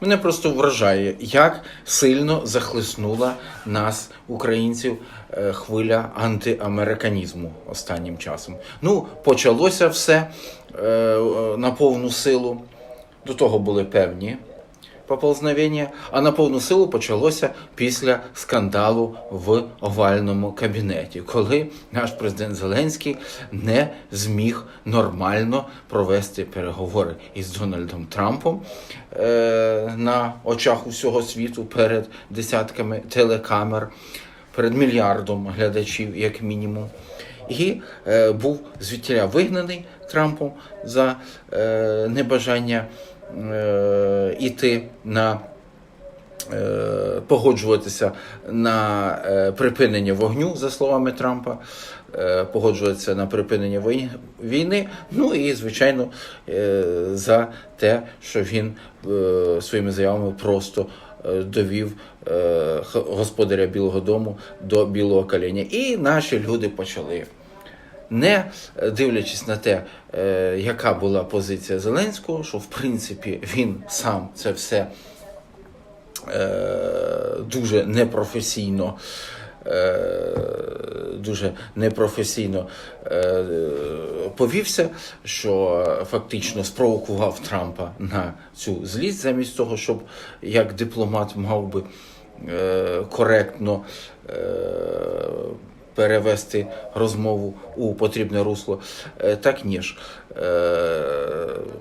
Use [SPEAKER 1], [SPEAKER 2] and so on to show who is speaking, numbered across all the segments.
[SPEAKER 1] Мене просто вражає, як сильно захлиснула нас, українців, е, хвиля антиамериканізму останнім часом. Ну, почалося все е, е, на повну силу. До того були певні поползновення, а на повну силу почалося після скандалу в овальному кабінеті, коли наш президент Зеленський не зміг нормально провести переговори із Дональдом Трампом е, на очах усього світу перед десятками телекамер, перед мільярдом глядачів, як мінімум. І е, був звідтіля вигнаний Трампом за е, небажання іти на е, погоджуватися на е, припинення вогню, за словами Трампа, е, погоджуватися на припинення війни. Ну і, звичайно, е, за те, що він е, своїми заявами просто е, довів е, господаря Білого Дому до білого коленя. І наші люди почали не е, дивлячись на те, е, яка була позиція Зеленського, що в принципі він сам це все е, дуже непрофесійно. Дуже непрофесійно повівся, що фактично спровокував Трампа на цю злість, замість того, щоб як дипломат мав би коректно перевести розмову у потрібне русло. Е, Так ні ж е,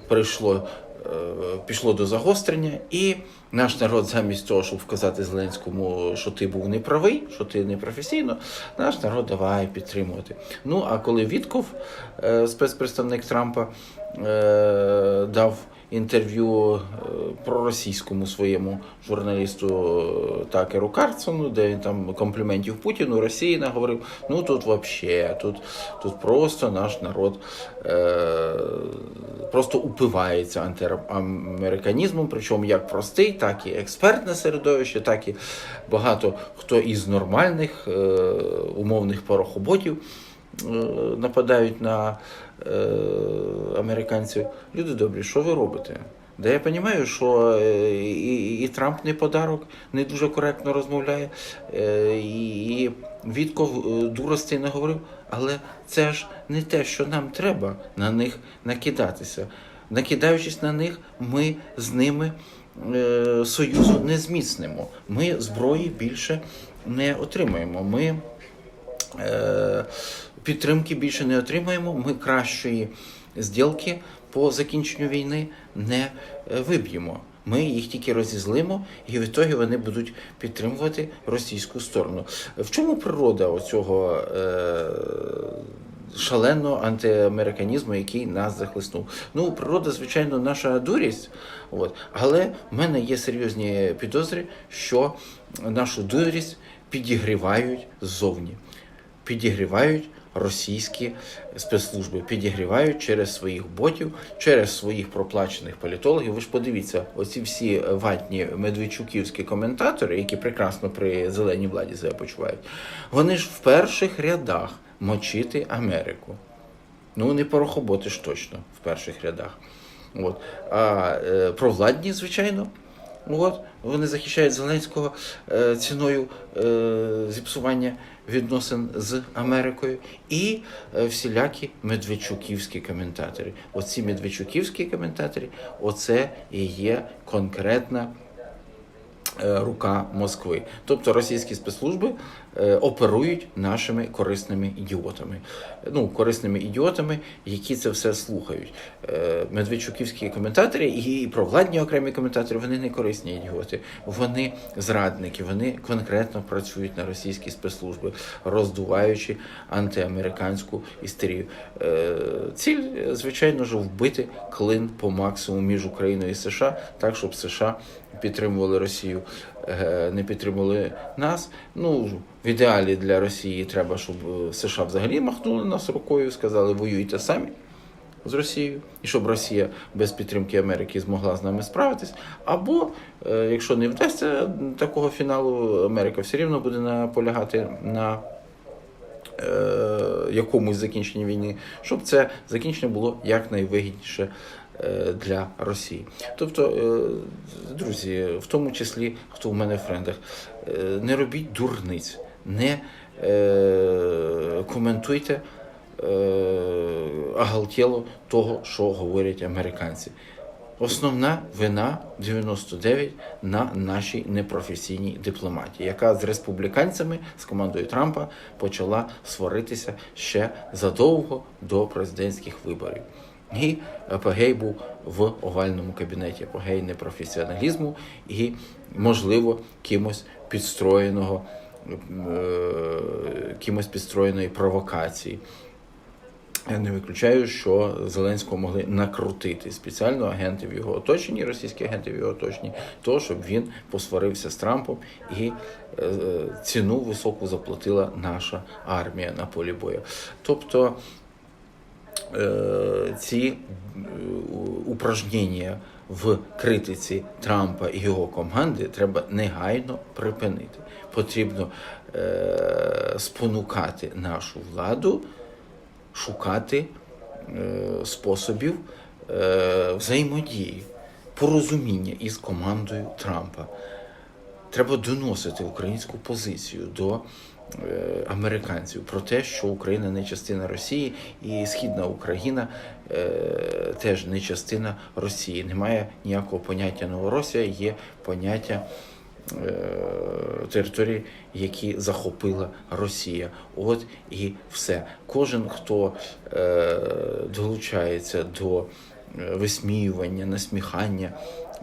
[SPEAKER 1] прийшло, е, пішло до загострення, і наш народ, замість того, щоб вказати Зеленському, що ти був неправий, що ти непрофесійно, наш народ давай підтримувати. Ну а коли Вітков, спецпредставник Трампа, дав інтерв'ю е, проросійському своєму журналісту е, Такеру Карцону, де він там компліментів Путіну, Росії наговорив. Ну тут взагалі, тут, тут просто наш народ е, просто упивається антиамериканізмом, причому як простий, так і експертне середовище, так і багато хто із нормальних е, умовних порохоботів е, нападають на американців. Люди добрі, що ви робите? Да я розумію, що е, і, і Трамп не подарок, не дуже коректно розмовляє, е, і, Вітков е, дуростей не говорив, але це ж не те, що нам треба на них накидатися. Накидаючись на них, ми з ними е, союзу не зміцнимо. Ми зброї більше не отримаємо. Ми е, підтримки більше не отримаємо. Ми кращої зділки по закінченню війни не е, виб'ємо. Ми їх тільки розізлимо, і в ітогі вони будуть підтримувати російську сторону. В чому природа оцього е, шаленого антиамериканізму, який нас захлиснув? Ну, природа, звичайно, наша дурість. От. Але в мене є серйозні підозри, що нашу дурість підігрівають ззовні. Підігрівають російські спецслужби, підігрівають через своїх ботів, через своїх проплачених політологів. Ви ж подивіться, оці всі ватні медведчуківські коментатори, які прекрасно при зеленій владі себе почувають, вони ж в перших рядах мочити Америку. Ну, не порохоботи ж точно в перших рядах. От. А е, провладні, звичайно, от, вони захищають Зеленського е, ціною е, зіпсування відносин з Америкою і е, всілякі медведчуківські коментатори. Оці медведчуківські коментатори, оце і є конкретна рука Москви. Тобто російські спецслужби е, оперують нашими корисними ідіотами. Ну, корисними ідіотами, які це все слухають. Е, Медведчуківські коментатори і провладні окремі коментатори, вони не корисні ідіоти. Вони зрадники, вони конкретно працюють на російські спецслужби, роздуваючи антиамериканську істерію. Е, Ціль, е, звичайно ж, вбити клин по максимуму між Україною і США, так щоб США підтримували Росію, е, не підтримували нас. Ну, в ідеалі для Росії треба, щоб е, США взагалі махнули нас рукою, сказали, воюйте самі з Росією, і щоб Росія без підтримки Америки змогла з нами справитись. Або, е, якщо не вдасться такого фіналу, Америка все рівно буде наполягати на е, якомусь закінченні війни, щоб це закінчення було якнайвигідніше е, для Росії. Тобто, е, друзі, в тому числі, хто в мене в френдах, е, не робіть дурниць, не е, коментуйте е, оголтіло того, що говорять американці. Основна вина 99 на нашій непрофесійній дипломатії, яка з республіканцями з командою Трампа почала сваритися ще задовго до президентських виборів. І апогей був в овальному кабінеті, апогей непрофесіоналізму і, можливо, кимось підстроєного, е, кимось підстроєної провокації. Я не виключаю, що Зеленського могли накрутити спеціально агенти в його оточенні, російські агенти в його оточенні, то щоб він посварився з Трампом і е, ціну високу заплатила наша армія на полі бою. Тобто е, ці е, упражнення в критиці Трампа і його команди треба негайно припинити. Потрібно е, спонукати нашу владу шукати е, способів взаємодії, порозуміння із командою Трампа. Треба доносити українську позицію до американців про те, що Україна не частина Росії, і Східна Україна е, теж не частина Росії. Немає ніякого поняття Новоросія, є поняття е, території, які захопила Росія. От і все. Кожен, хто е, долучається до е, висміювання, насміхання,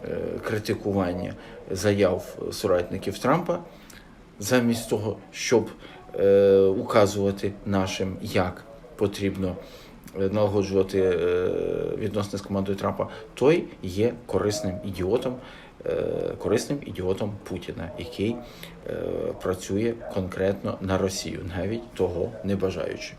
[SPEAKER 1] е, критикування заяв соратників Трампа, замість того, щоб е, указувати нашим, як потрібно е, налагоджувати е, відносини з командою Трампа, той є корисним ідіотом, е, корисним ідіотом Путіна, який е, працює конкретно на Росію, навіть того не бажаючи.